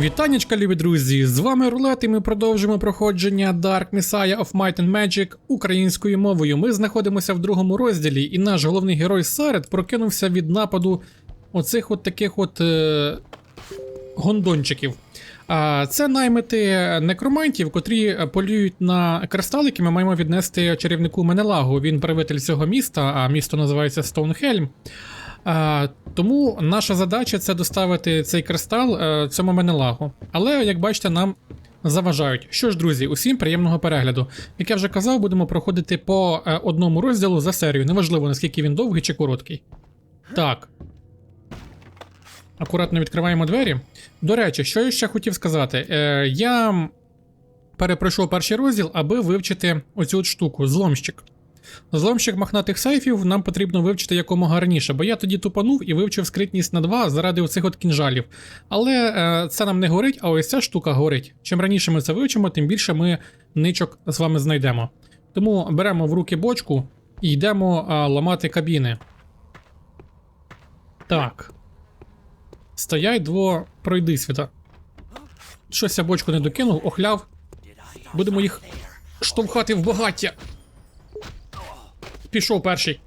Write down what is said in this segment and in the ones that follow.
Вітанечка, любі друзі! З вами Рулет, і ми продовжуємо проходження Dark Messiah of Might and Magic українською мовою. Ми знаходимося в другому розділі, і наш головний герой Сарет прокинувся від нападу оцих от таких от е... гондончиків. Це наймити некромантів, котрі полюють на кристалики. Ми маємо віднести чарівнику Менелагу. Він правитель цього міста, а місто називається Стоунхельм. Тому наша задача це доставити цей кристал е, цьому Менелагу. Але, як бачите, нам заважають. Що ж, друзі, усім приємного перегляду. Як я вже казав, будемо проходити по е, одному розділу за серію. Неважливо, наскільки він довгий чи короткий. Так. Акуратно відкриваємо двері. До речі, що я ще хотів сказати. Е, я перепройшов перший розділ, аби вивчити оцю от штуку зломщик. Зломщик мохнатих сейфів нам потрібно вивчити якомога раніше, бо я тоді тупанув і вивчив скритність на 2 заради оцих от кінжалів. Але е, це нам не горить, а ось ця штука горить. Чим раніше ми це вивчимо, тим більше ми ничок з вами знайдемо. Тому беремо в руки бочку і йдемо е, ламати кабіни. Так. Стоять дво, пройди світа. Щось я бочку не докинув, охляв. Будемо їх штовхати в багаття. Пішов перший.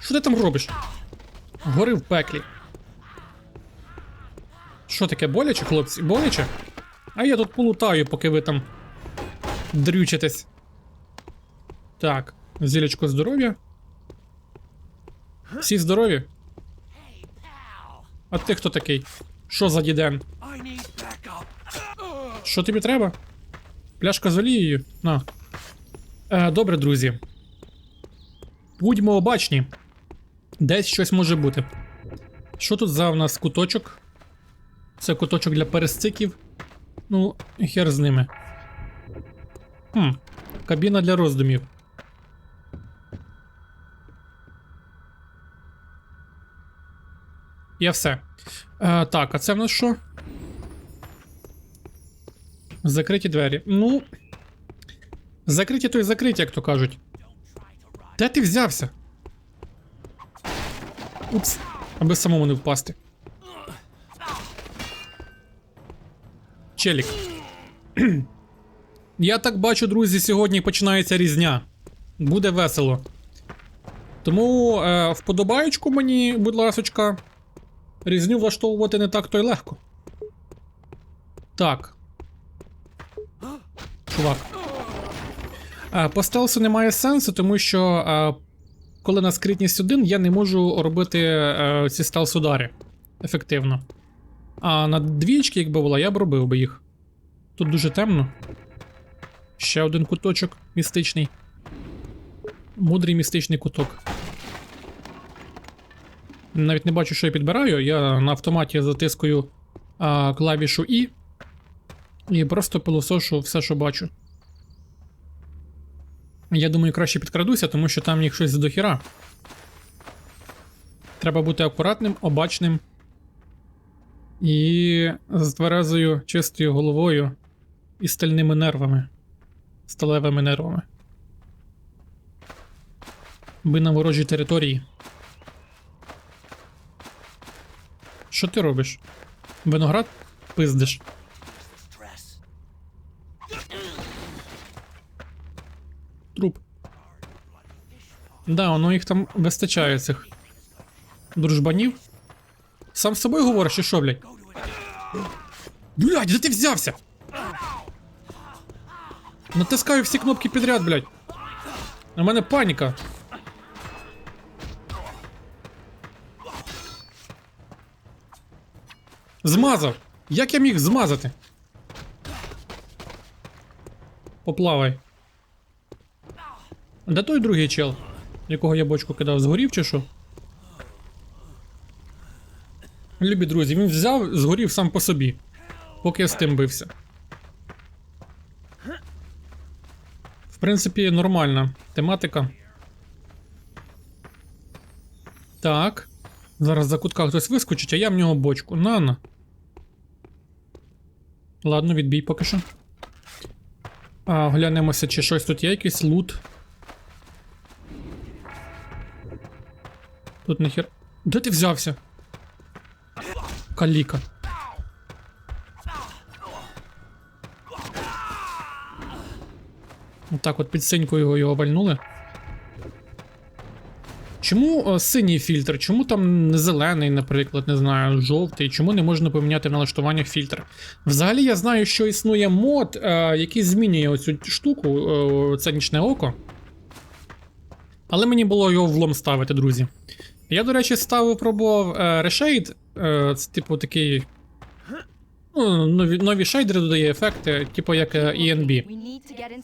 Що ти там робиш? Гори в пеклі. Що таке, боляче, хлопці? Боляче? А я тут полутаю, поки ви там дрючитесь. Так, зілечко здоров'я. Всі здорові? А ти хто такий? Що за діден? Що тобі треба? Пляшка з олією? На. Е, добре, друзі. Будьмо обачні. Десь щось може бути. Що тут за в нас куточок? Це куточок для пересциків. Ну, хер з ними. Хм, кабіна для роздумів. Я все. Е, так, а це в нас що? Закриті двері. Ну. Закриті то й закриті, як то кажуть. Де ти взявся? Упс, аби самому не впасти. Челік. Я так бачу, друзі, сьогодні починається різня. Буде весело. Тому е, вподобаючку мені, будь ласочка. Різню влаштовувати не так то й легко. Так. Чувак. По стелсу немає сенсу, тому що коли на скритність 1, я не можу робити ці стелс-удари ефективно. А на двічки, якби була, я б робив би їх. Тут дуже темно. Ще один куточок містичний. Мудрий містичний куток. Навіть не бачу, що я підбираю. Я на автоматі затискую а, клавішу І. І просто пилосошу все, що бачу. Я думаю, краще підкрадуся, тому що там їх щось до хіра. Треба бути акуратним, обачним. І з тверезою, чистою головою і стальними нервами. Сталевими нервами. Ви на ворожій території. Що ти робиш? Виноград пиздиш. Да, воно їх там вистачає цих дружбанів. Сам з собою говориш, чи що, блядь? Блядь, де ти взявся? Натискаю всі кнопки підряд, блядь. У мене паніка. Змазав! Як я міг змазати? Поплавай. Де той другий чел, якого я бочку кидав, згорів чи що? Любі друзі, він взяв, згорів сам по собі, поки я з тим бився. В принципі, нормальна тематика. Так. Зараз за кутка хтось вискочить, а я в нього бочку. На-на. Ладно, відбій поки що. А, глянемося, чи щось тут є, якийсь лут. Тут нахер. Де ти взявся? Каліка. Так от під синьку його його вальнули. Чому о, синій фільтр? Чому там не зелений, наприклад, не знаю, жовтий? Чому не можна поміняти в налаштуваннях фільтр? Взагалі я знаю, що існує мод, е, який змінює оцю штуку, е, це нічне око. Але мені було його влом ставити, друзі. Я, до речі, ставив пробував е, Reshade, е, це типу такий. Ну, нові, нові шейдери додає ефекти, типу як е, ENB.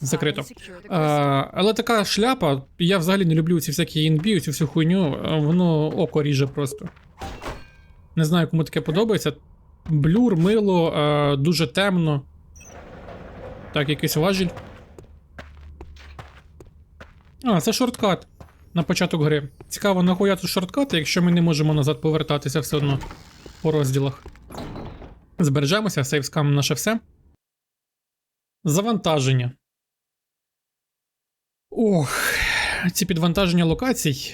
Закрито. А, але така шляпа, я взагалі не люблю ці всякі ENB, цю всю хуйню, воно око ріже просто. Не знаю, кому таке подобається. Блюр, мило, а, дуже темно. Так, якийсь важіль. А, це шорткат на початок гри. Цікаво, нахуя тут шорткати, якщо ми не можемо назад повертатися все одно по розділах. Збережемося, сейвскам наше все. Завантаження. Ох, ці підвантаження локацій.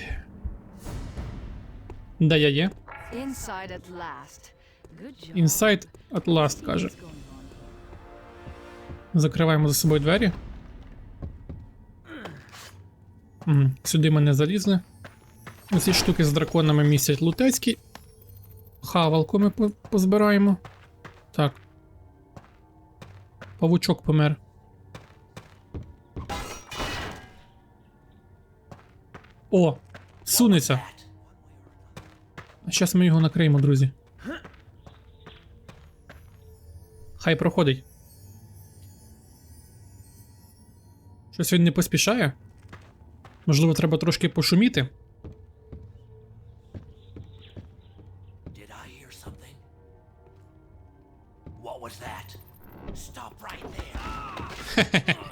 Де я є? Inside at last. Inside at last, каже. Закриваємо за собою двері. Мгм, Сюди ми не залізли. Оці штуки з драконами місять лутецькі. Хавалку ми по- позбираємо. Так. Павучок помер. О! Сунеться. А зараз ми його накриємо, друзі. Хай проходить. Щось він не поспішає? Можливо, треба трошки пошуміти.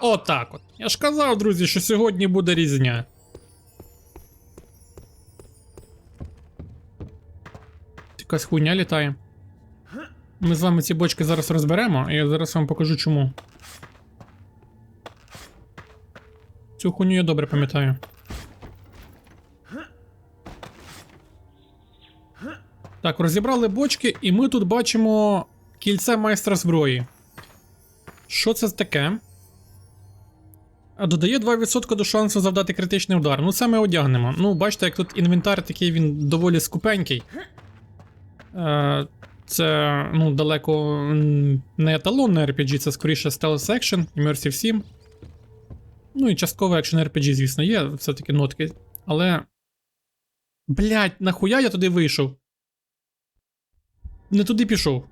Отак от. Я ж казав, друзі, що сьогодні буде різня. Якась хуйня літає. Ми з вами ці бочки зараз розберемо, і я зараз вам покажу чому. Цю хуйню я добре пам'ятаю. Так, розібрали бочки, і ми тут бачимо кільце майстра зброї. Що це таке? А додає 2% до шансу завдати критичний удар. Ну, це ми одягнемо. Ну, бачите, як тут інвентар такий він доволі скупенький. Е, це, ну, далеко не еталонне RPG, це скоріше Stealth Action, Immersive 7. Ну і частково Action RPG, звісно, є, все-таки нотки. Але. Блять, нахуя я туди вийшов? Не туди пішов.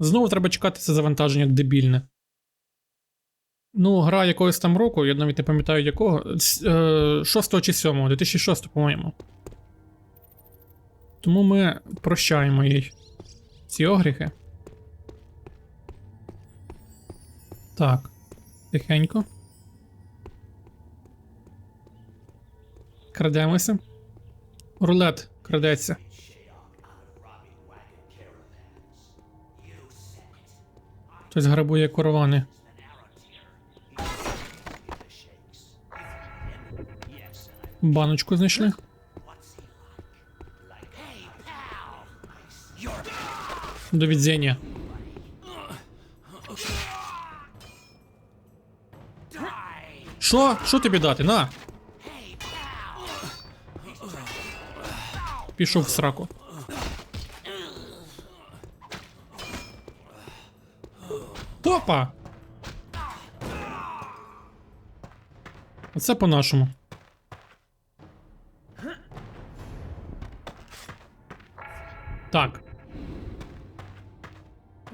Знову треба чекати це завантаження дебільне. Ну, гра якогось там року, я навіть не пам'ятаю якого. 6 чи 7, 2006, по-моєму. Тому ми прощаємо їй ці огріхи. Так. Тихенько. Крадемося. Рулет крадеться. Хтось грабує коровани. Баночку знайшли. До відзення. Що? Що тобі дати? На. Пішов в сраку. Опа! Оце по-нашому. Так.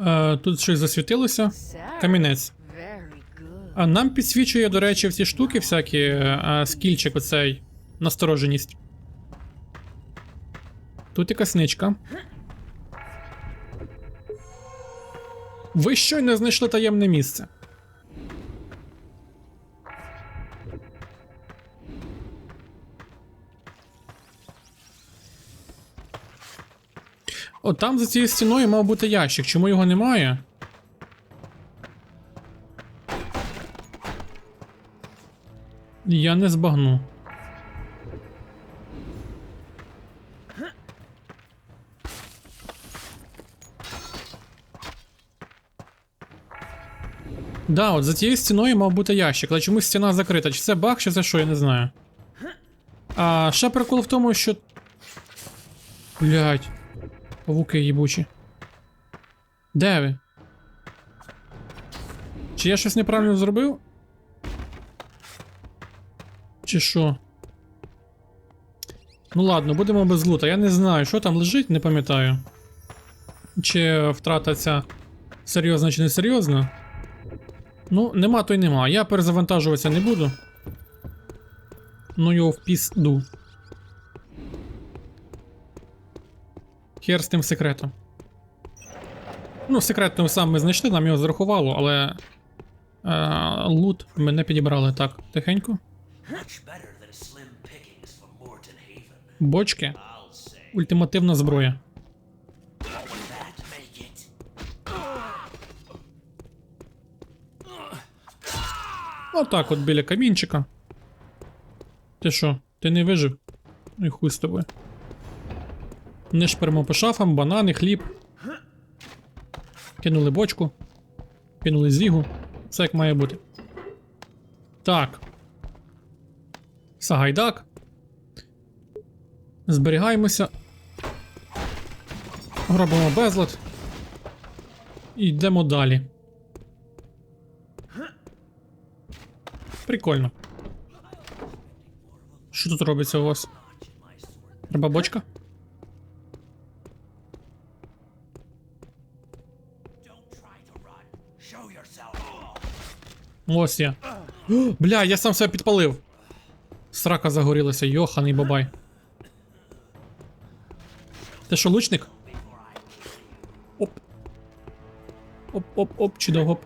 Е, тут щось засвітилося. Камінець. А нам підсвічує, до речі, всі штуки, всякі е, скільчик оцей настороженість. Тут якась ничка. Ви щойно знайшли таємне місце. От там за цією стіною мав бути ящик. Чому його немає? Я не збагну. Да, от за тією стіною мав бути ящик, але чомусь стіна закрита. Чи це баг, чи це що, я не знаю. А ще прикол в тому, що. Блять. Павуки їбучі. Де ви? Чи я щось неправильно зробив? Чи що? Ну ладно, будемо без лута. Я не знаю, що там лежить, не пам'ятаю. Чи втрата ця серйозна чи не серйозна. Ну, нема то й нема. Я перезавантажуватися не буду. Ну його в пізду. Хер з тим секретом. Ну, секрет ми сам ми знайшли, нам його зарахувало, але. Е, лут ми не підібрали так. Тихенько. Бочки. Ультимативна зброя. Отак от біля камінчика. Ти що, ти не вижив? Ну і хуй з тобою. Не шпермо по шафам, банани, хліб. Кинули бочку. Кинули зігу. Все як має бути. Так. Сагайдак. Зберігаємося. Робимо безлад. І йдемо далі. Прикольно. Що тут робиться у вас? Треба. Ось я. Бля, я сам себе підпалив. Срака загорілася, йоханий бабай. Ти що, лучник? Оп. Оп-оп-оп, чудово.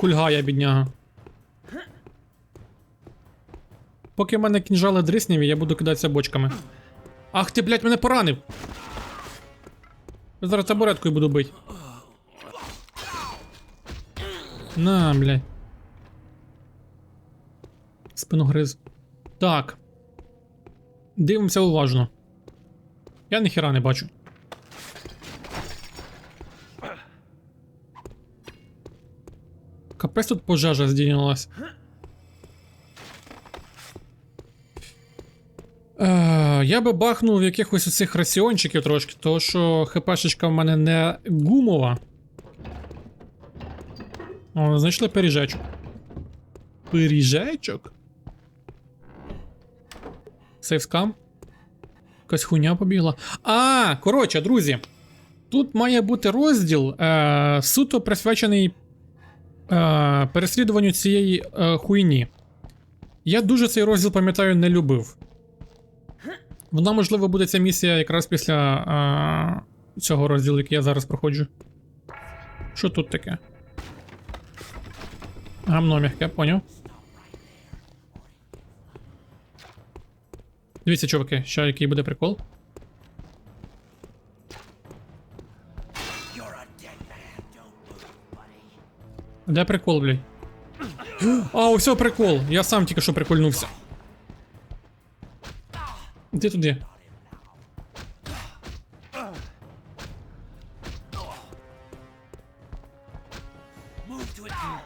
Кульгая, бідняга. Поки в мене кінжали дрисніві, я буду кидатися бочками. Ах ти, блядь, мене поранив! Я Зараз табуреткою буду бить. На, блядь. Спиногриз. Так. Дивимося уважно. Я ніхіра не бачу. Капець тут пожежа здійнялась. Е, я би бахнув якихось оцих раціончиків трошки, тому що хпшечка в мене не гумова. О, знайшли пиріжечок. Пиріжечок? Сейфскам? Якась хуйня побігла. А, коротше, друзі. Тут має бути розділ е, суто присвячений е, переслідуванню цієї е, хуйні. Я дуже цей розділ, пам'ятаю, не любив. Вона, можливо, буде ця місія якраз після е, цього розділу, який я зараз проходжу. Що тут таке? Гамно м'яке, поняв. Дивіться, чуваки, ще який буде прикол. Де прикол, блядь? А, ось прикол. Я сам тільки що прикольнувся. Іди туди.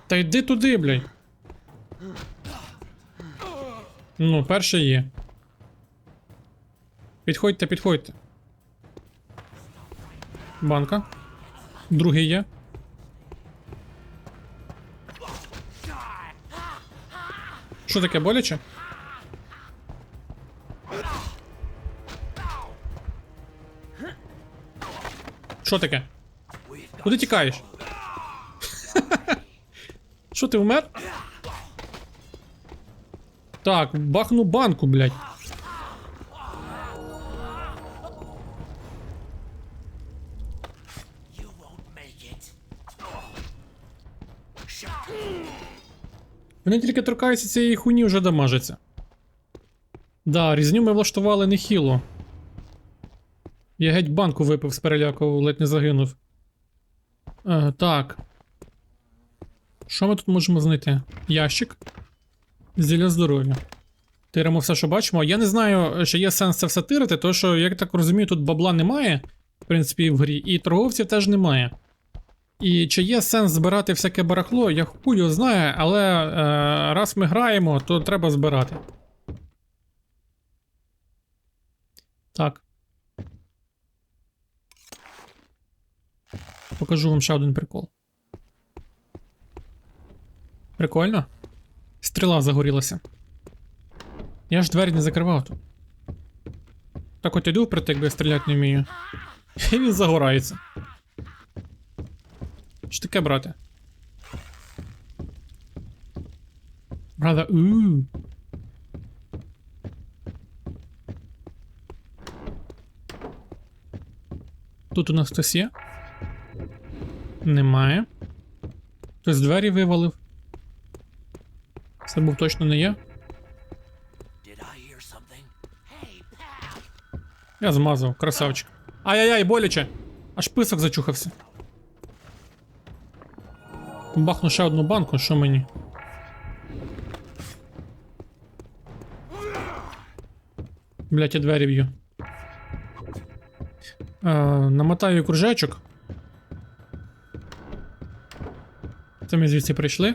Та йди туди, блядь. Ну, перше є. Підходьте, підходьте. Банка. Другий є. Що таке боляче? Що таке? Куди тікаєш? Що ти вмер? Так, бахну банку, блядь. Вони тільки торкаються цієї хуйні вже дамажаться. Да, різню ми влаштували нехило. Я геть банку випив з переляку, ледь не загинув. Е, так. Що ми тут можемо знайти? Ящик. Зілля здоров'я. Тиримо все, що бачимо. Я не знаю, чи є сенс це все тирити, тому що, як так розумію, тут бабла немає, в принципі, в грі, і торговців теж немає. І чи є сенс збирати всяке барахло, я хую знаю, але е, раз ми граємо, то треба збирати. Так. Покажу вам ще один прикол. Прикольно? Стріла загорілася. Я ж двері не закривав тут. Так от іду впритик, бо я стріляти не вмію. І він загорається. Що таке, брате? Брата, ууу. Тут у нас хтось є? Немає. Хтось двері вивалив. Це був точно не я. Я змазав, красавчик. Ай-яй-яй, боляче! Аж писок зачухався. Бахну ще одну банку, що мені? Блять, я двері б'ю. Е, намотаю кружечок. Це ми звідси прийшли.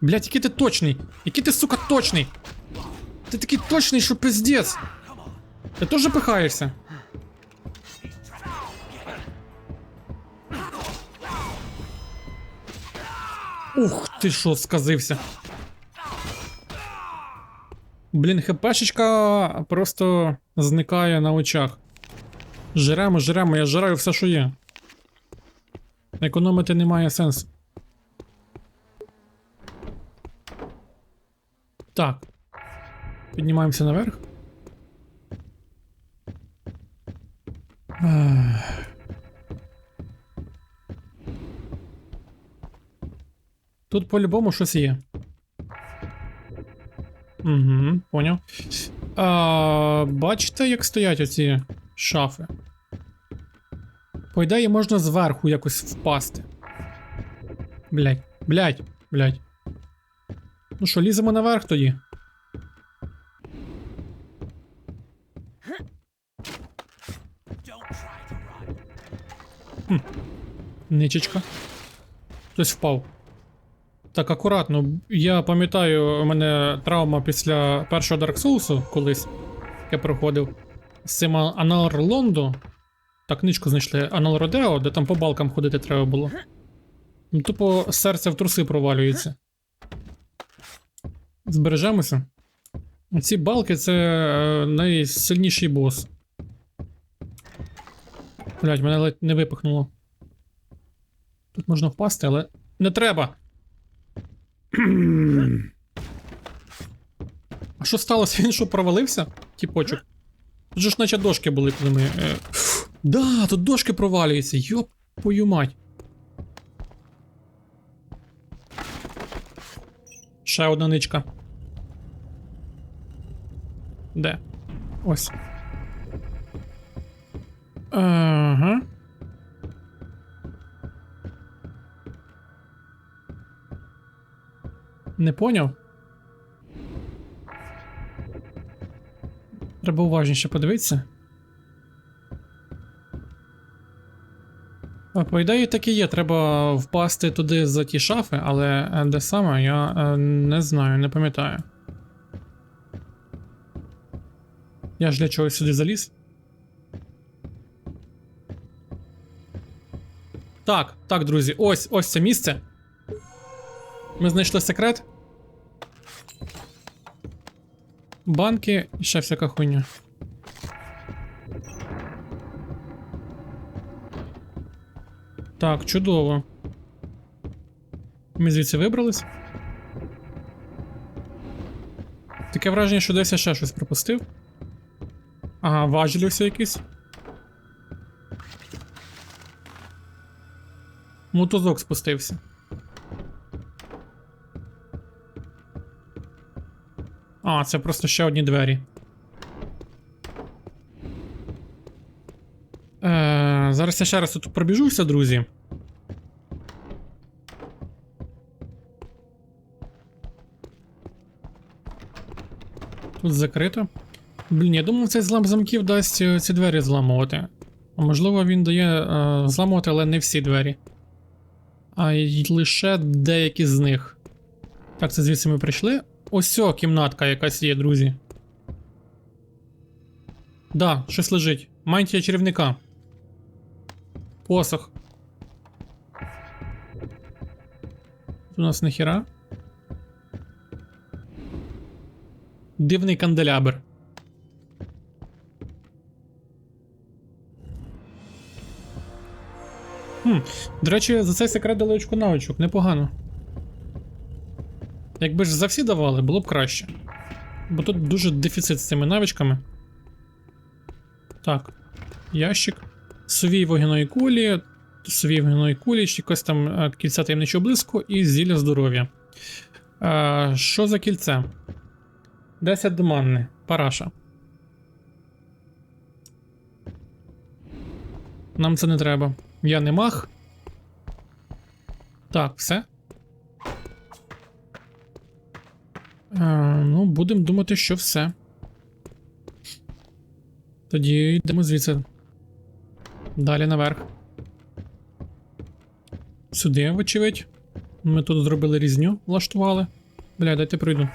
Блять, який ти точний! Який ти, сука, точний! Ти такий точний, що пиздец! Ти теж пихаєшся? Ти що, сказився. Блін, хпшечка просто зникає на очах. Жремо, жремо, я жираю все, що є. Економити немає сенсу. Так. Піднімаємося наверх. Тут по-любому щось є. Угу, поняв. А, бачите, як стоять оці шафи? По ідеї можна зверху якось впасти. Блять, блять, блять. Ну що, ліземо наверх тоді? Run. Ничечка. Хтось впав. Так, акуратно. Я пам'ятаю, у мене травма після першого Dark Souls колись, я проходив. З цим Анал Лондо. Так, книжку знайшли Анал Родео, де там по балкам ходити треба було. Ну, тупо серце в труси провалюється. Збережемося. Ці балки це е, найсильніший бос. Блять, мене ледь не випихнуло. Тут можна впасти, але не треба. А що сталося? Він що провалився? Тіпочок. Тут же ж наче дошки були, коли ми. Е... Да, тут дошки провалюються. Йоп, твою мать. Ще одна ничка. Де? Ось. Ага. Не поняв? Треба уважніше подивитися. По ідеї так і є, треба впасти туди за ті шафи, але е, де саме, я е, не знаю, не пам'ятаю. Я ж для чогось сюди заліз. Так, так, друзі, ось ось це місце. Ми знайшли секрет. Банки і ще всяка хуйня. Так, чудово. Ми звідси вибрались. Таке враження, що десь я ще щось пропустив. Ага, важелі все якісь. Мотузок спустився. А, це просто ще одні двері. Е, зараз я ще раз тут пробіжуся, друзі. Тут закрито. Блін, я думав, цей злам замків дасть е, ці двері зламувати. Можливо, він дає е, зламувати, але не всі двері. А й лише деякі з них. Так, це звідси ми прийшли. Ось о, кімнатка якась є, друзі. Да, щось лежить. Мантія чарівника. Посох. Тут у нас нахіра. Дивний канделябр. Хм, до речі, за цей секрет дали очку навичок, непогано. Якби ж за всі давали, було б краще. Бо тут дуже дефіцит з цими навичками. Так. Ящик. Сувій вогняної кулі, сувій вогняної кулі, ще якось там е, кільця таємничого блиску і зілля здоров'я. Е, що за кільце? 10 манни. Параша. Нам це не треба. Я не мах. Так, все. Е, ну, будемо думати, що все. Тоді йдемо звідси. Далі наверх. Сюди, вочевидь. Ми тут зробили різню, влаштували. Бля, дайте пройду.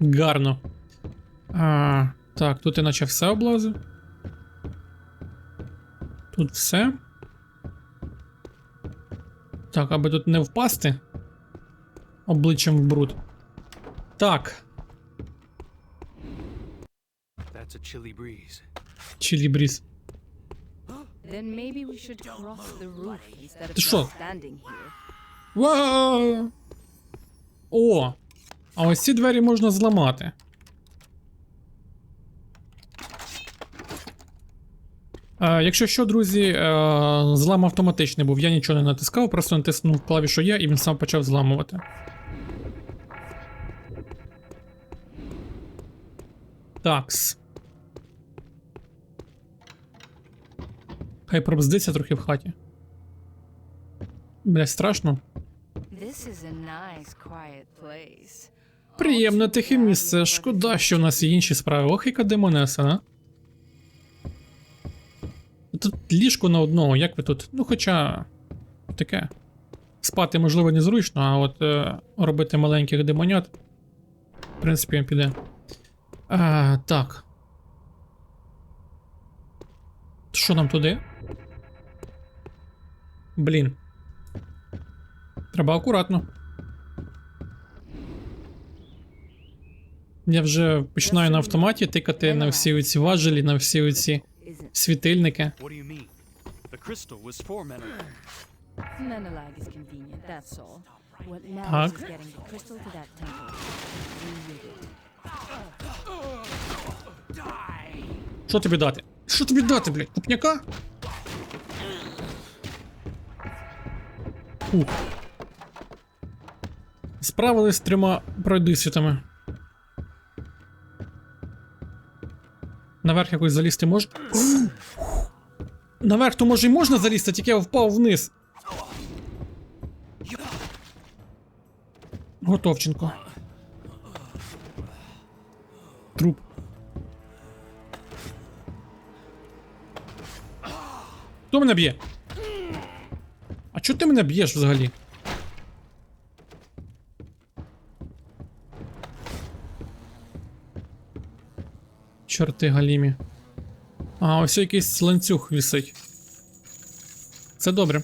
Гарно. А, так, тут іначе все облазив. Тут все. Так, аби тут не впасти. Обличчям в бруд. Так, чилі бріз. Ти що? just standing here. Ва! О! А ось ці двері можна зламати. Е, якщо що, друзі, е, злам автоматичний був, я нічого не натискав, просто натиснув клавішу Я і він сам почав зламувати. Такс. Хай пробздиться трохи в хаті. Бля, страшно. Приємне тихе місце. Шкода, що в нас є інші справи. Ох, яка демонеса, а? Тут ліжко на одного, як ви тут? Ну, хоча. Таке. Спати, можливо, незручно, а от е, робити маленьких демонят. В принципі, піде. А, так. Що нам туди? Блін. Треба акуратно. Я вже починаю на автоматі тикати на всі ці важелі, на всі ці світильники. What Що тобі дати? Що тобі дати, блядь? Купняка? Ух. Справились з трьома пройдисвітами. Наверх якось залізти можна. Наверх то може і можна залізти, тільки я впав вниз. Готовченко. Хто мене б'є? А чого ти мене б'єш взагалі? Чорти галімі. А, ось якийсь ланцюг висить. Це добре.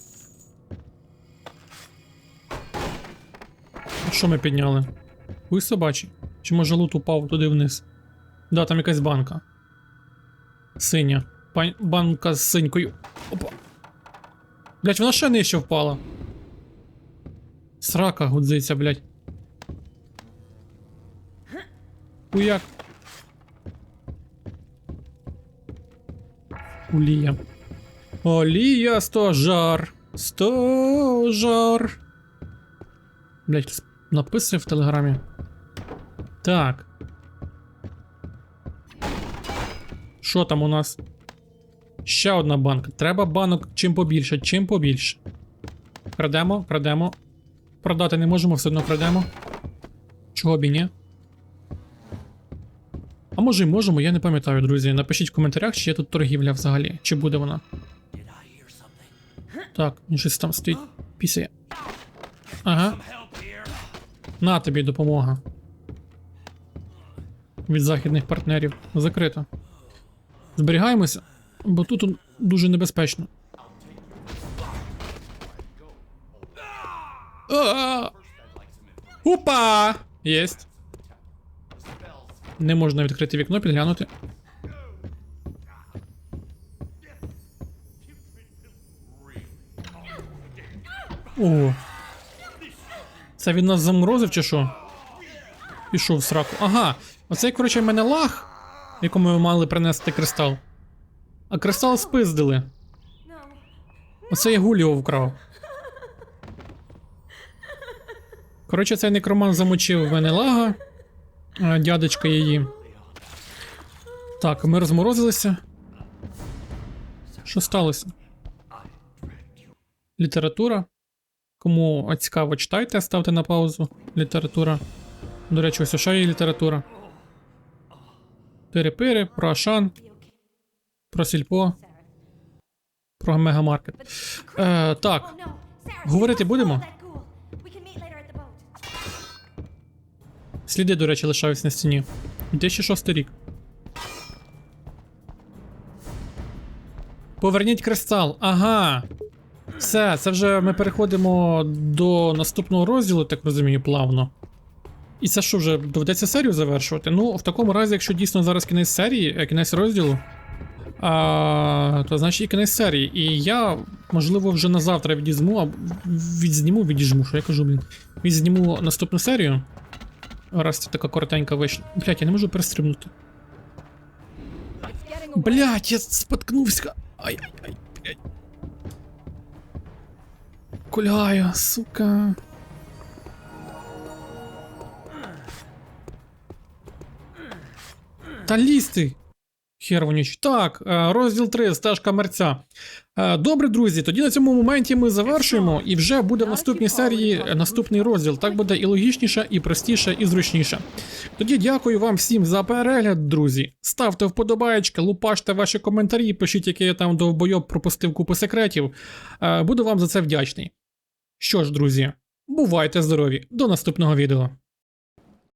А Що ми підняли? Хуй собачий. Чи може лут упав туди вниз? Да, там якась банка. Синя. Банка з синькою. Опа. Блять, вона ще нижче впала. Срака гудзиться, блять. Хуяк. Олія. Олія, стожар. Стожар. Блять, написав в телеграмі. Так. Що там у нас? Ще одна банка. Треба банок чим побільше, чим побільше. Крадемо, крадемо. Продати не можемо, все одно крадемо. Чого б і ні? А може й можемо, я не пам'ятаю, друзі. Напишіть в коментарях, чи є тут торгівля взагалі, чи буде вона. Так, він щось там стоїть. Пісяє. Ага. На тобі допомога. Від західних партнерів. Закрито. Зберігаємося, бо тут дуже небезпечно. Опа! Єсть. Не можна відкрити вікно, підглянути. О. Це він нас заморозив чи що? Пішов в сраку. Ага. Оце, коротше, в мене лаг, якому ми мали принести кристал. А кристал спиздили. Оце я Гуліо вкрав. Коротше, цей некроман замочив в мене лага. а, Дядечка її. Так, ми розморозилися. Що сталося? Література. Кому цікаво, читайте, ставте на паузу. Література. До речі, ось ще є література. Пири-пири, про Ашан, про Сільпо, про Мегамаркет. Е, так, Говорити будемо? сліди, до речі, лишаються на стіні. 2006 рік. Поверніть кристал. Ага. Все, це вже ми переходимо до наступного розділу, так розумію, плавно. І це що вже доведеться серію завершувати? Ну, в такому разі, якщо дійсно зараз кінець серії, е, кінець розділу, а, то значить і кінець серії. І я, можливо, вже на завтра відізму, або відзніму, відіжму, що я кажу, блін. Відзніму наступну серію. Раз це така коротенька вийшла. Блять, я не можу перестрибнути. Блять, я споткнувся. Ай-ай-ай, блять. Куляю, сука. Та лізь ти. Хервоніч. Так, е, розділ 3, стежка мерця. Е, Добре, друзі, тоді на цьому моменті ми завершуємо, і вже буде в наступній серії е, наступний розділ. Так буде і логічніше, і простіше, і зручніше. Тоді дякую вам всім за перегляд, друзі. Ставте вподобаєчки, лупаште ваші коментарі, пишіть, який я там довбойоб пропустив купу секретів. Буду вам за це вдячний. Що ж, друзі, бувайте здорові, до наступного відео.